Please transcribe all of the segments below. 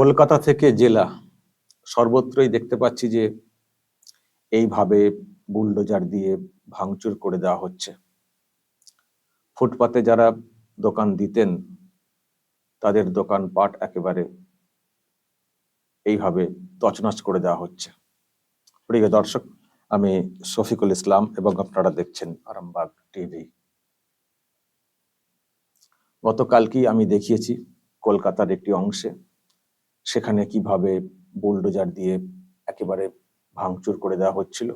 কলকাতা থেকে জেলা সর্বত্রই দেখতে পাচ্ছি যে এইভাবে বুলডোজার দিয়ে ভাঙচুর করে দেওয়া হচ্ছে। ফুটপাতে যারা দোকান দিতেন, তাদের দোকান পাট একেবারে এইভাবে তছনছ করে দেওয়া হচ্ছে। প্রিয় দর্শক, আমি শফিকুল ইসলাম এবং আপনারা দেখছেন আরামবাগ টিভি। গতকালকেই আমি দেখিয়েছি কলকাতার একটি অংশে সেখানে কীভাবে বুলডোজার দিয়ে একেবারে ভাঙচুর করে দেওয়া হচ্ছিল।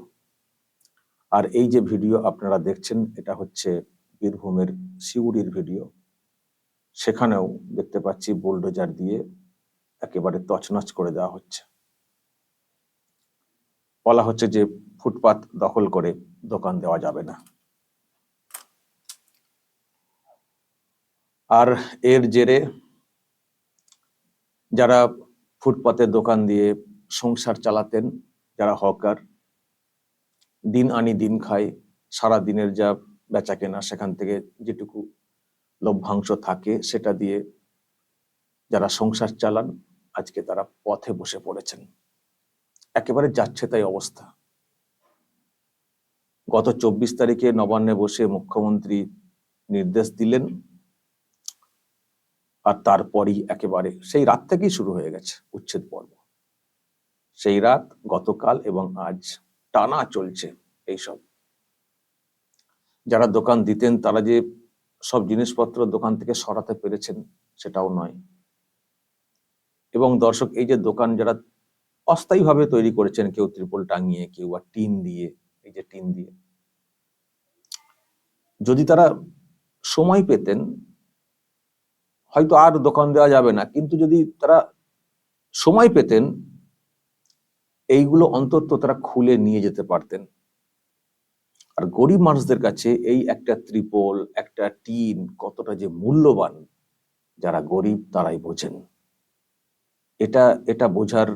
আর এই যে ভিডিও আপনারা দেখছেন, এটা হচ্ছে বীরভূমের সিউড়ির ভিডিও। সেখানেও দেখতে পাচ্ছি বুলডোজার দিয়ে একেবারে তছনছ করে দেওয়া হচ্ছে। বলা হচ্ছে যে ফুটপাত দখল করে দোকান দেওয়া যাবে না। আর এর জেরে যারা ফুটপাতে দোকান দিয়ে সংসার চালাতেন, যারা হকার। দিন আনি দিন খায়, সারা দিনের যা বেচা কেনা সেখান থেকে যেটুকু লভ্যাংশ থাকে সেটা দিয়ে যারা সংসার চালান, আজকে তারা পথে বসে পড়েছেন। একেবারে যাচ্ছে তাই অবস্থা। গত চব্বিশ তারিখে নবান্নে বসে মুখ্যমন্ত্রী নির্দেশ দিলেন আর তারপরই একেবারে সেই রাত থেকেই শুরু হয়ে গেছে উচ্ছেদ পর্ব। সেই রাত, গতকাল এবং আজ টানা চলছে এইসব। যারা দোকান দিতেন, তারা যে সব জিনিসপত্র দোকান থেকে সরাতে পেরেছেন, সেটাও নয়। এবং দর্শক, এই যে দোকান যারা অস্থায়ীভাবে তৈরি করেছেন, কেউ ত্রিপল টাঙিয়ে, কেউ আর টিন দিয়ে, এই যে টিন দিয়ে, যদি তারা সময় পেতেন হয়তো আর দোকান দেওয়া যাবে না। কিন্তু যদি তারা সময় পেতেন, এইগুলো অন্তত তারা খুলে নিয়ে যেতে পারতেন। আর গরিব মানুষদের কাছে এই একটা ত্রিপল, একটা টিন কতটা যে মূল্যবান, যারা গরিব তারাই বোঝেন। এটা এটা বোঝার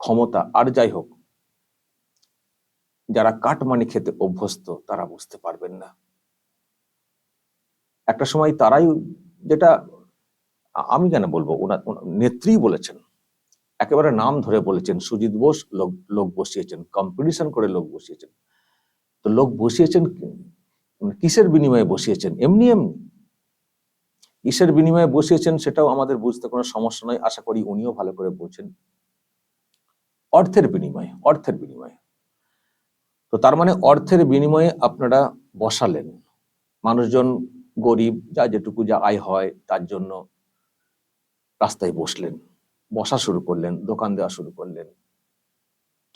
ক্ষমতা, আর যাই হোক, যারা কাটমানি খেতে অভ্যস্ত তারা বুঝতে পারবেন না। একটা সময় তারাই যেটা আমি কেন বলব? ওনার নেত্রী বলেছেন। একেবারে নাম ধরে বলেছেন। সুজিত বোস লোক লোক বসিয়েছেন। কম্পিটিশন করে লোক বসিয়েছেন। তো লোক বসিয়েছেন মানে কিসের বিনিময়ে বসিয়েছেন? এমনি এমনি। কিসের বিনিময়ে বসিয়েছেন সেটাও আমাদের বুঝতে কোনো সমস্যা নয় আশা করি উনিও ভালো করে বলছেন অর্থের বিনিময়ে অর্থের বিনিময়ে। তো তার মানে অর্থের বিনিময়ে আপনারা বসালেন। মানুষজন গরিব, যা যেটুকু যা আয় হয়, তার জন্য রাস্তায় বসলেন, বসা শুরু করলেন, দোকান দেওয়া শুরু করলেন।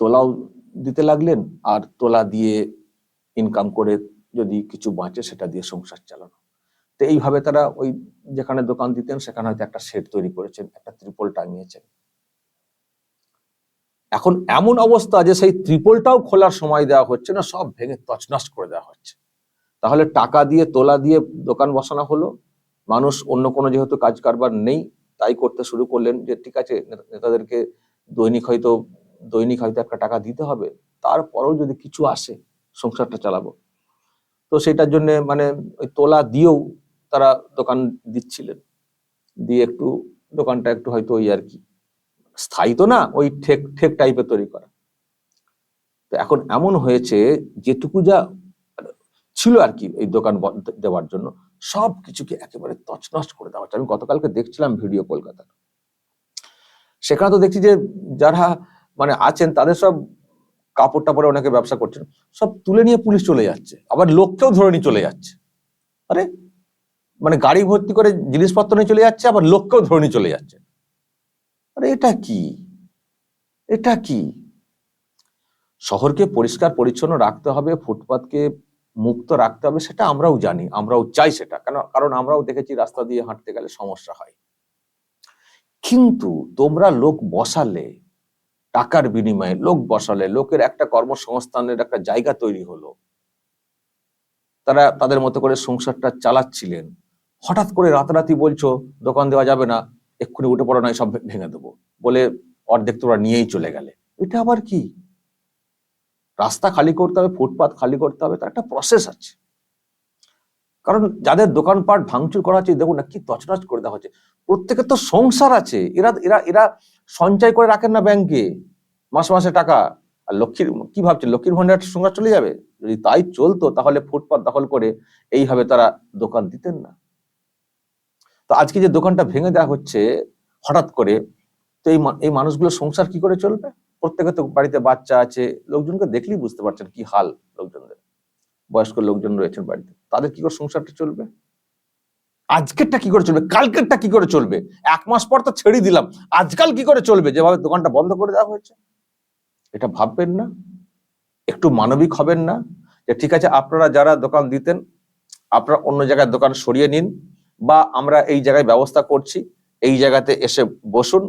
তোলাও দিতে লাগলেন আর তোলা দিয়ে ইনকাম করে যদি কিছু বাঁচে সেটা দিয়ে সংসার চালানো। তো এইভাবে তারা ওই যেখানে দোকান দিতেন সেখানে হয়তো একটা শেড তৈরি করেছেন, একটা ত্রিপল টাঙিয়েছেন। এখন এমন অবস্থা যে সেই ত্রিপলটাও খোলার সময় দেওয়া হচ্ছে না, সব ভেঙে তছনছ করে দেওয়া হচ্ছে। তাহলে টাকা দিয়ে, তোলা দিয়ে দোকান বসানো হলো, মানুষ অন্য কোনো যেহেতু কাজ কারবার নেই তাই করতে শুরু করলেন যে, ঠিক আছে নেতাদেরকে দৈনিক হয়তো দৈনিক হয়তো একটা টাকা দিতে হবে, তারপরেও যদি কিছু আসে, সংসারটা চালাবো। তো সেটার জন্য মানে ওই তোলা দিয়েও তারা দোকান দিচ্ছিলেন। দিয়ে একটু দোকানটা একটু হয়তো ওই আর কি, স্থায়ী তো না, ওই ঠেক ঠেক টাইপের তৈরি করা। তো এখন এমন হয়েছে, যেটুকু যা ছিল আর কি এই দোকান দেওয়ার জন্য সব কিছুকে একেবারে তছনছ করে দেওয়া হচ্ছে আমি গতকালকে দেখছিলাম ভিডিও কলকাতার। সেখানে তো দেখছি যে যারা মানে আছেন, তাদের সব কাপড় টাপড়ে অনেকে ব্যবসা করছেন, সব তুলে নিয়ে পুলিশ চলে যাচ্ছে। আবার লোককেও ধরে নিয়ে চলে যাচ্ছে। আরে মানে গাড়ি ভর্তি করে জিনিসপত্র নিয়ে চলে যাচ্ছে, আবার লোককেও ধরে নিয়ে চলে যাচ্ছে। আরে, এটা কি? এটা কি? শহরকে পরিষ্কার পরিচ্ছন্ন রাখতে হবে, ফুটপাতকে মুক্ত রাখতে হবে, সেটা আমরাও জানি, আমরাও চাই সেটা। কেন? কারণ আমরাও দেখেছি রাস্তা দিয়ে হাঁটতে গেলে সমস্যা হয়। কিন্তু তোমরা লোক বসালে, টাকার বিনিময়ে লোক বসালে, লোকের একটা কর্মসংস্থানের একটা জায়গা তৈরি হলো। তারা তাদের মতো করে সংসারটা চালাচ্ছিলেন। হঠাৎ করে রাতারাতি বলছো, দোকান দেওয়া যাবে না, এক্ষুনি উঠে পড়া, নয় সব ভেঙে দেবো বলে অর্ধেক তোরা নিয়েই চলে গেলে। এটা আবার কি? রাস্তা খালি করতে হবে ফুটপাথ খালি করতে হবে, তার একটা প্রসেস আছে। কারণ যাদের দোকানপাট ভাঙচুর করা হচ্ছে, দেখুন না কি তছনছ করে দেওয়া হচ্ছে। প্রত্যেকের তো সংসার আছে, এরা এরা এরা সঞ্চয় করে রাখেন না ব্যাংকে মাসে মাসে টাকা। আর লক্ষ্মীর, কি ভাবছে, লক্ষ্মীর ভান্ডার সংসার চলে যাবে? যদি তাই চলতো, তাহলে ফুটপাত দখল করে এইভাবে তারা দোকান দিতেন না। তো আজকে যে দোকানটা ভেঙে দেওয়া হচ্ছে, হঠাৎ করে, তো এই এই মানুষগুলো সংসার কি করে চলবে? প্রত্যেকে তো বাড়িতে বাচ্চা আছে, লোকজনকে দেখলেই বুঝতে পারছেন কি হাল লোকজনদের। বয়স্ক লোকজন রয়েছেন বাড়িতে। তাদের কি করে সংসারটা চলবে? আজকেরটা কি করে চলবে? কালকেরটা কি করে চলবে? এক মাস পর তো ছেড়ে দিলাম। আজকাল কি করে চলবে? যেভাবে দোকানটা বন্ধ করে দেওয়া হয়েছে। এটা ভাববেন না। একটু মানবিক হবেন না। যে ঠিক আছে, আপনারা যারা দোকান দিতেন, আপনারা অন্য জায়গায় দোকান সরিয়ে নিন, বা আমরা এই জায়গায় ব্যবস্থা করছি, এই জায়গাতে এসে বসুন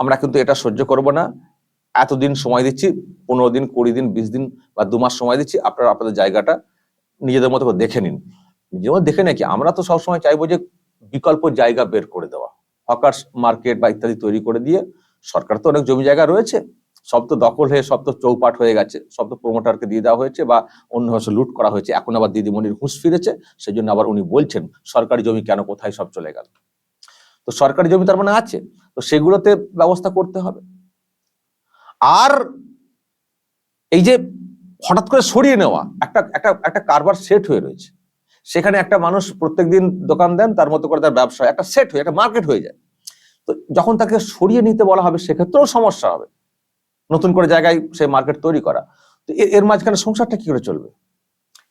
আমরা কিন্তু এটা সহ্য করব না। এতদিন সময় দিচ্ছি, পনেরো দিন, কুড়ি দিন, বিশ দিন বা দু মাস সময় দিচ্ছি, আপনারা আপনাদের জায়গাটা নিজেদের মতো করে দেখে নিন। যেমন দেখে নাকি আমরা তো সবসময় চাইব যে বিকল্প জায়গা বের করে দেওয়া। হকার্স মার্কেট বা ইত্যাদি তৈরি করে দিয়ে সরকার তো অনেক জমি জায়গা রয়েছে, সব তো দখল হয়ে, সব তো চৌপাট হয়ে গেছে, সব তো প্রমোটারকে দিয়ে দেওয়া হয়েছে বা অন্য ভাষা লুট করা হয়েছে। এখন আবার দিদিমণির হুঁশ ফিরেছে সেই জন্য আবার উনি বলছেন, সরকারি জমি কেন, কোথায় সব চলে গেল? তো সরকারি জমি তার মানে আছে তো সেগুলোতে ব্যবস্থা করতে হবে। আর এই যে হঠাৎ করে সরিয়ে নেওয়া, একটা একটা একটা কারবার সেট হয়ে রয়েছে। সেখানে একটা মানুষ প্রত্যেকদিন দোকান দেন, তার মতো করে তার ব্যবসা একটা সেট হয়ে, একটা মার্কেট হয়ে যায়। তো যখন তাকে সরিয়ে নিতে বলা হবে, সেক্ষেত্রেও সমস্যা হবে। নতুন করে জায়গায় সেই মার্কেট তৈরি করা। তো এর মাঝখানে সংসারটা কি করে চলবে?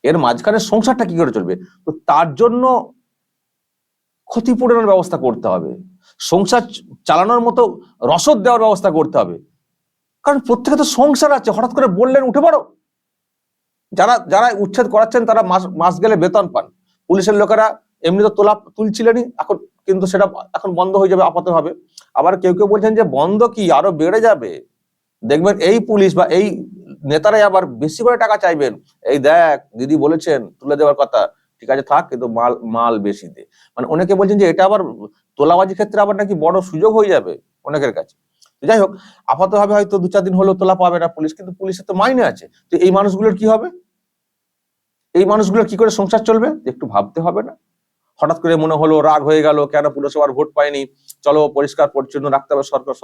এর মাঝখানে সংসারটা কি করে চলবে? তো তার জন্য ক্ষতিপূরণের ব্যবস্থা করতে হবে। সংসার চালানোর মতো রসদ দেওয়ার ব্যবস্থা করতে হবে। কারণ প্রত্যেকে তো সংসার আছে, হঠাৎ করে বললেন, উঠে পড়ো। যারা যারা উচ্ছেদ করাচ্ছেন, তারা মাস মাস গেলে বেতন পান। পুলিশের লোকেরা এমনি তো তোলা তুলছিলেনই, এখন কিন্তু সেটা এখন বন্ধ হয়ে যাবে, আপাতত হবে। আবার কেউ কেউ বলছেন যে, বন্ধ কি? আরও বেড়ে যাবে? দেখবেন এই পুলিশ বা এই নেতারাই আবার বেশি করে টাকা চাইবেন। এই দেখ, দিদি বলেছেন, তুলে দেওয়ার কথা। ঠিক আছে থাক, কিন্তু মাল মাল বেশি দে। মানে অনেকে বলছেন যে, এটা আবার তোলাবাজি ক্ষেত্রে আবার নাকি বড় সুযোগ হয়ে যাবে অনেকের কাছে। যাই হোক আপাতত ভাবে হয়তো দু চার দিন হলেও তোলা পাবে না পুলিশ, কিন্তু পুলিশের তো মাইনে আছে। তো এই মানুষগুলোর কি হবে? এই মানুষগুলোর কি করে সংসার চলবে? একটু ভাবতে হবে না। হঠাৎ করে মনে হলো, রাগ হয়ে গেল, কেন পুরসভার ভোট পায়নি? চলো পরিষ্কার, পরিচ্ছন্ন রাখতে হবে সরকার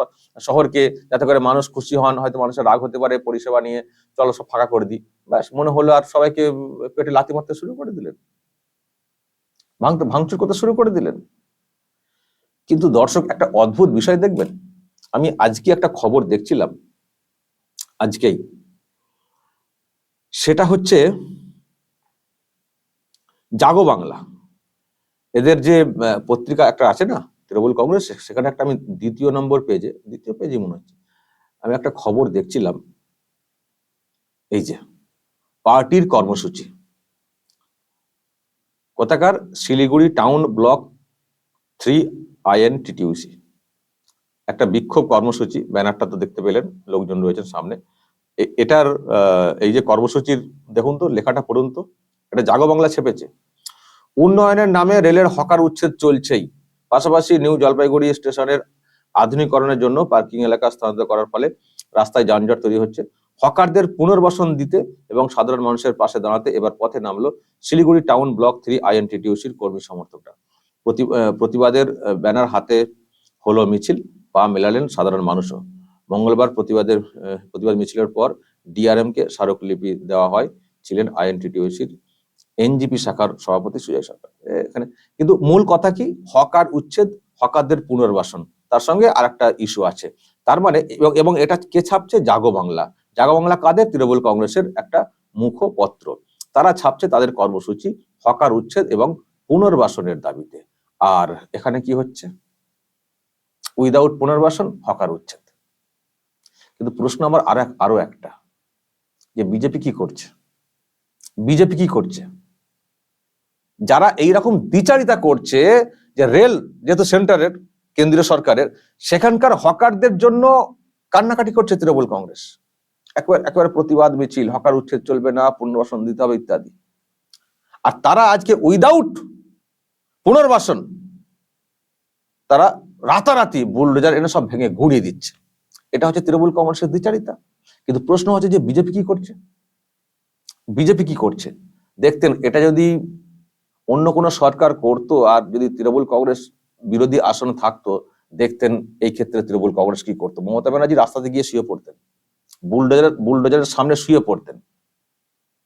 শহরকে, যাতে করে মানুষ খুশি হন, হয়তো মানুষের রাগ হতে পারে পরিষেবা নিয়ে। চলো সব ফাঁকা করে দিই। ব্যাস, মনে হলো আর সবাইকে পেটে লাথি মারতে শুরু করে দিলেন। ভাঙতে ভাঙচুর করতে শুরু করে দিলেন। কিন্তু দর্শক, একটা অদ্ভুত বিষয় দেখবেন? আমি আজকে একটা খবর দেখছিলাম। আজকেই। সেটা হচ্ছে জাগো বাংলা। এদের যে পত্রিকা একটা আছে না, তৃণমূল কংগ্রেস, সেখানে একটা আমি দ্বিতীয় নম্বর পেজে, দ্বিতীয় পেজে মনে হচ্ছে। আমি একটা খবর দেখছিলাম। এই যে, পার্টির কর্মসূচি। কোথাকার? Siliguri town block three I N T T U C একটা বিক্ষোভ কর্মসূচি, ব্যানারটা তো দেখতে পেলেন, লোকজন রয়েছেন সামনে। এটার এই যে কর্মসূচির, দেখুন তো, লেখাটা পড়ুন তো, এটা জাগো বাংলা ছেপেছে। উন্নয়নের নামে রেলের হকার উচ্ছেদ চলছেই। পাশাপাশি নিউ জলপাইগুড়ি স্টেশনের আধুনিকরণের জন্য পার্কিং এলাকা স্থানান্তর করার ফলে রাস্তায় যানজট তৈরি হচ্ছে। হকারদের পুনর্বাসন দিতে এবং সাধারণ মানুষের পাশে দাঁড়াতে এবার পথে নামলো শিলিগুড়ি টাউন ব্লক থ্রি আইএনটিটিউসির কর্মী সমর্থকরা। প্রতিবাদের ব্যানার হাতে হলো মিছিল, পা মেলালেন সাধারণ মানুষও। মঙ্গলবার প্রতিবাদের প্রতিবাদ মিছিলের পর ডিআরএম কে স্মারকলিপি দেওয়া হয়, ছিলেন আইএনটিটিউসির এনজিপি শাখার সভাপতি সুজয় সরকার। এখানে, কিন্তু মূল কথা কি? হকার উচ্ছেদ, হকারদের পুনর্বাসন। তার সঙ্গে আরেকটা ইস্যু আছে। তার মানে এবং এটা কে ছাপছে? জাগো বাংলা। জাগো বাংলা কাদের? তৃণমূল কংগ্রেসের একটা মুখপত্র। তারা ছাপছে তাদের কর্মসূচি হকার উচ্ছেদ এবং পুনর্বাসনের দাবিতে। আর এখানে কি হচ্ছে? উইদাউট পুনর্বাসন, হকার উচ্ছেদ। কিন্তু প্রশ্ন আমার আর এক, আরও একটা, যে বিজেপি কি করছে? বিজেপি কি করছে? যারা এই রকম বিচারিতা করছে যে রেল যেহেতু সেন্টারের, কেন্দ্রীয় সরকারের, সেখানকার হকারদের জন্য কান্নাকাটি করছে তৃণমূল কংগ্রেস। একবার, একেবারে প্রতিবাদ মিছিল, হকার উচ্ছেদ চলবে না, পুনর্বাসন দিতে হবে ইত্যাদি। আর তারা আজকে উইদাউট পুনর্বাসন। তারা রাতারাতি বুলডোজার এনে সব ভেঙে গুঁড়িয়ে দিচ্ছে। এটা হচ্ছে তৃণমূল কংগ্রেসের দ্বিচারিতা। কিন্তু প্রশ্ন হচ্ছে যে বিজেপি কি করছে? বিজেপি কি করছে? দেখতেন, এটা যদি অন্য কোনো সরকার করতো আর যদি তৃণমূল কংগ্রেস বিরোধী আসন থাকতো, দেখতেন এই ক্ষেত্রে তৃণমূল কংগ্রেস কি করতো? মমতা ব্যানার্জি রাস্তাতে গিয়ে শুয়ে পড়তেন। বুলডোজার, বুলডোজারের সামনে শুয়ে পড়তেন।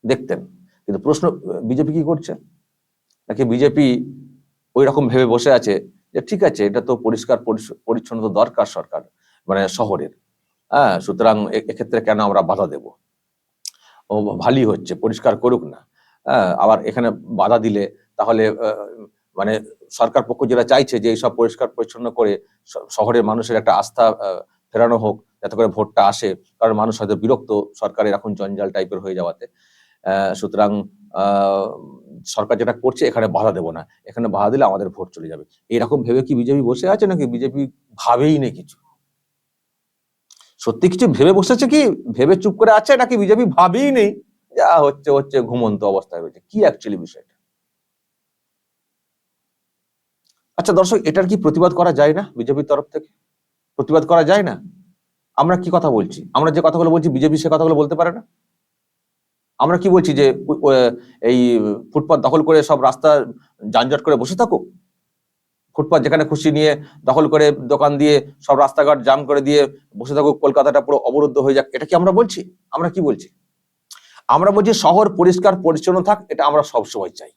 দেখতেন। কিন্তু প্রশ্ন, বিজেপি কি করছে? নাকি বিজেপি ওই রকম ভেবে বসে আছে যে ঠিক আছে, এটা তো পরিষ্কার পরিচ্ছন্ন দরকার সরকার মানে শহরের। হ্যাঁ সুতরাং এক্ষেত্রে কেন আমরা বাধা দেব? ও ভালোই হচ্ছে, পরিষ্কার করুক না। হ্যাঁ আবার এখানে বাধা দিলে তাহলে মানে সরকার পক্ষ যেটা চাইছে যে এইসব পরিষ্কার পরিচ্ছন্ন করে শহরের মানুষের একটা আস্থা ফেরানো হোক, যাতে করে ভোটটা আসে, কারণ মানুষ হয়তো বিরক্ত সরকারের এখন জঞ্জাল টাইপের হয়ে যাওয়াতে। সুতরাং সরকার যেটা করছে এখানে বাধা দেবো না। এখানে বাধা দিলে আমাদের ভোট চলে যাবে। এরকম ভেবে কি বিজেপি বসে আছে নাকি বিজেপি ভাবেই নেই কিছু? সত্যি কিছু ভেবে বসেছে কি? ভেবে চুপ করে আছে নাকি বিজেপি ভাবেই নেই? যা হচ্ছে হচ্ছে ঘুমন্ত অবস্থায় রয়েছে কি অ্যাকচুয়ালি বিষয়টা আচ্ছা দর্শক, এটার কি প্রতিবাদ করা যায় না বিজেপির তরফ থেকে? প্রতিবাদ করা যায় না? আমরা কি কথা বলছি? আমরা যে কথাগুলো বলছি, বিজেপি সে কথাগুলো বলতে পারে না? আমরা কি বলছি যে এই ফুটপাত দখল করে সব রাস্তা যানজট করে বসে থাকুক? ফুটপাত যেখানে খুশি নিয়ে দখল করে দোকান দিয়ে সব রাস্তাঘাট জাম করে দিয়ে বসে থাকুক, কলকাতাটা পুরো অবরুদ্ধ হয়ে যাক, এটা কি আমরা বলছি? আমরা কি বলছি? আমরা বলছি শহর পরিষ্কার, পরিচ্ছন্ন থাক, এটা আমরা সব সময় চাই।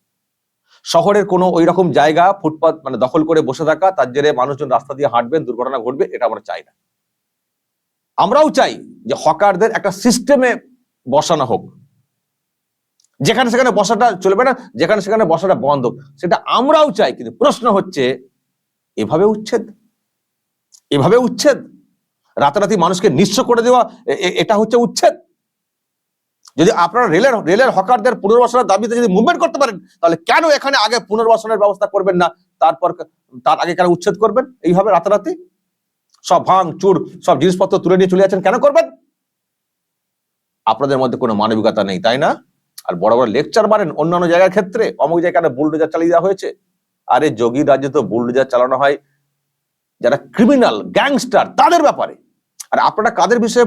শহরের কোনো ওই রকম জায়গা, ফুটপাত মানে দখল করে বসে থাকা, তার জেরে মানুষজন রাস্তা দিয়ে হাঁটবেন, দুর্ঘটনা ঘটবে, এটা আমরা চাই না। আমরাও চাই যে হকারদের একটা সিস্টেমে বসানো হোক। যেখানে সেখানে বসাটা চলবে না, যেখানে সেখানে বসাটা বন্ধ। সেটা আমরাও চাই, কিন্তু প্রশ্ন হচ্ছে, এভাবে উচ্ছেদ? এভাবে উচ্ছেদ? রাতারাতি মানুষকে নিঃস্ব করে দেওয়া এটা হচ্ছে উচ্ছেদ? যদি আপনারা রেলের রেলের হকারদের পুনর্বাসনের দাবিতে যদি মুভমেন্ট করতে পারেন, তাহলে কেন এখানে আগে পুনর্বাসনের ব্যবস্থা করবেন না? তারপর তার আগে কেন উচ্ছেদ করবেন? এইভাবে রাতারাতি? সব ভাঙ, চুর, সব জিনিসপত্র তুলে নিয়ে চলে যাচ্ছেন, কেন করবেন? আপনাদের মধ্যে কোনো মানবিকতা নেই, তাই না? আর বড় বড় লেকচার মারেন অন্যান্য জায়গার ক্ষেত্রে। অমুক জায়গায় বুলডোজার চালিয়ে দেওয়া হয়েছে। আরে যোগী রাজ্যে তো বুলডোজার চালানো হয়। যারা ক্রিমিনাল গ্যাংস্টার তাদের ব্যাপারে। আর আপনারা কাদের বিষয়ে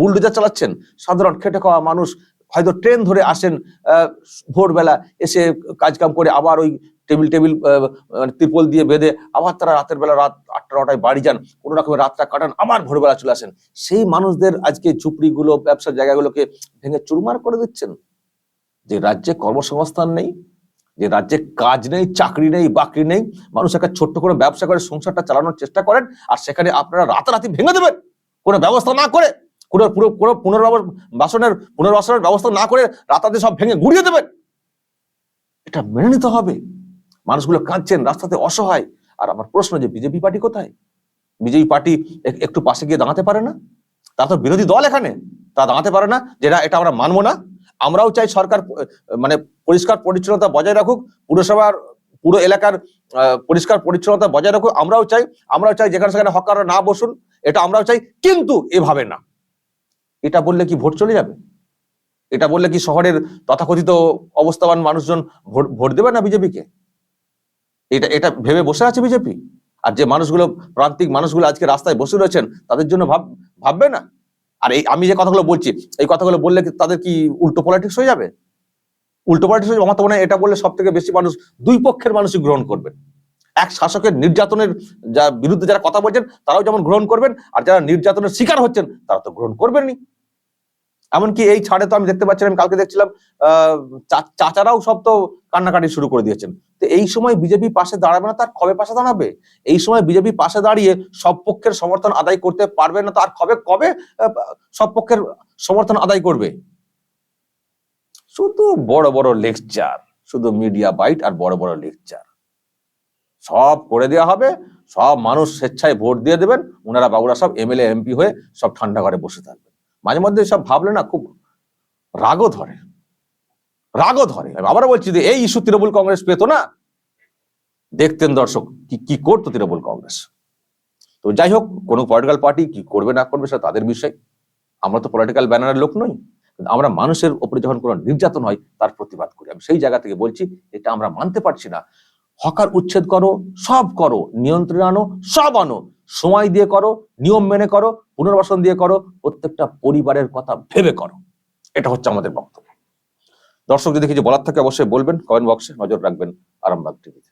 বুলডোজার চালাচ্ছেন? সাধারণ খেটে খাওয়া মানুষ হয়তো ট্রেন ধরে আসেন ভোরবেলা এসে কাজ কাম করে আবার ওই টেবিল টেবিল মানে ত্রিপল দিয়ে বেঁধে আবার তারা রাতের বেলা রাত আটটা, নটায় বাড়ি যান, কোনো রকমের রাতটা কাটান, আবার ভোরবেলা চলে আসেন। সেই মানুষদের আজকে ঝুপড়িগুলো, ব্যবসার জায়গাগুলোকে ভেঙে চুরমার করে দিচ্ছেন। যে রাজ্যে কর্মসংস্থান নেই, যে রাজ্যে কাজ নেই, চাকরি নেই, বাকরি নেই, মানুষ একটা ছোট্ট করে ব্যবসা করে, সংসারটা চালানোর চেষ্টা করেন, আর সেখানে আপনারা রাতারাতি ভেঙে দেবেন। কোনো ব্যবস্থা না করে, কোনো পুরো, কোনো পুনর্বাসনের পুনর্বাসনের ব্যবস্থা না করে রাতারাতি সব ভেঙে গুড়িয়ে দেবেন। এটা মেনে নিতে হবে। মানুষগুলো কাঁদছেন, রাস্তাতে অসহায়। আর আমার প্রশ্ন যে বিজেপি পার্টি কোথায়? বিজেপি পার্টি এক- একটু পাশে গিয়ে দাঁড়াতে পারে না? তা তো বিরোধী দল এখানে। তা দাঁড়াতে পারে না যেটা এটা আমরা মানবো না। আমরাও চাই সরকার মানে পরিষ্কার পরিচ্ছন্নতা বজায় রাখুক, পুরসভার, পুরো এলাকার পরিষ্কার পরিচ্ছন্নতা বজায় রাখুক, আমরাও চাই আমরাও চাই যেখানে সেখানে হকাররা না বসুন, এটা আমরাও চাই, কিন্তু এভাবে না। এটা বললে কি ভোট চলে যাবে? এটা বললে কি শহরের তথাকথিত অবস্থাবান মানুষজন ভোট ভোট দেবে না বিজেপিকে? এটা এটা ভেবে বসে আছে বিজেপি? আর যে মানুষগুলো, প্রান্তিক মানুষগুলো আজকে রাস্তায় বসে রয়েছেন, তাদের জন্য ভাব, ভাববে না? আর এই, আমি যে কথাগুলো বলছি, এই কথাগুলো বললে তাদের কি উল্টো পলিটিক্স হয়ে যাবে? উল্টো পলিটিক্স হয়ে? আমার তো মনে হয় এটা বললে সব থেকে বেশি মানুষ, দুই পক্ষের মানুষই গ্রহণ করবেন। এক শাসকের নির্যাতনের যা বিরুদ্ধে যারা কথা বলছেন, তারাও যেমন গ্রহণ করবেন, আর যারা নির্যাতনের শিকার হচ্ছেন, তারা তো গ্রহণ করবেনই। এমনকি এই ছাড়ে তো আমি দেখতে পাচ্ছিলাম কালকে দেখছিলাম চাচারাও সব তো কান্নাকাটি শুরু করে দিয়েছেন। তো এই সময় বিজেপি পাশে দাঁড়াবে না তার কবে পাশে দাঁড়াবে? এই সময় বিজেপি পাশে দাঁড়িয়ে সব পক্ষের সমর্থন আদায় করতে পারবে না, তো আর কবে কবে সব পক্ষের সমর্থন আদায় করবে? শুধু বড় বড় লেকচার, শুধু মিডিয়া বাইট আর বড় বড় লেকচার। সব করে দেওয়া হবে, সব মানুষ স্বেচ্ছায় ভোট দিয়ে দেবেন, ওনারা বাবুরা সব এমএলএ, এমপি হয়ে সব ঠান্ডা ঘরে বসে থাকবেন। মাঝে মধ্যে সব ভাবলে না খুব রাগও ধরে। রাগও ধরে। আবার বলছি যে এই ইস্যু তৃণমূল কংগ্রেস পেতো না। দেখতেন দর্শক কি কি করতো তৃণমূল কংগ্রেস। তো যাই হোক, কোনো পলিটিক্যাল পার্টি কি করবে, না করবে সেটা তাদের বিষয়। আমরা তো পলিটিক্যাল ব্যানারের লোক নই। আমরা মানুষের উপরে যখন কোনো নির্যাতন হয়, তার প্রতিবাদ করি। আমি সেই জায়গা থেকে বলছি, এটা আমরা মানতে পারছি না। হকার উচ্ছেদ করো, সব করো, নিয়ন্ত্রণ আনো, সব আনো। সময় দিয়ে করো, নিয়ম মেনে করো পুনর্বাসন দিয়ে করো, প্রত্যেকটা পরিবারের কথা ভেবে করো। এটা হচ্ছে আমাদের বক্তব্য। দর্শক, যদি কিছু বলার থাকে, অবশ্যই বলবেন কমেন্ট বক্সে নজর রাখবেন, আরামবাগ টিভিতে।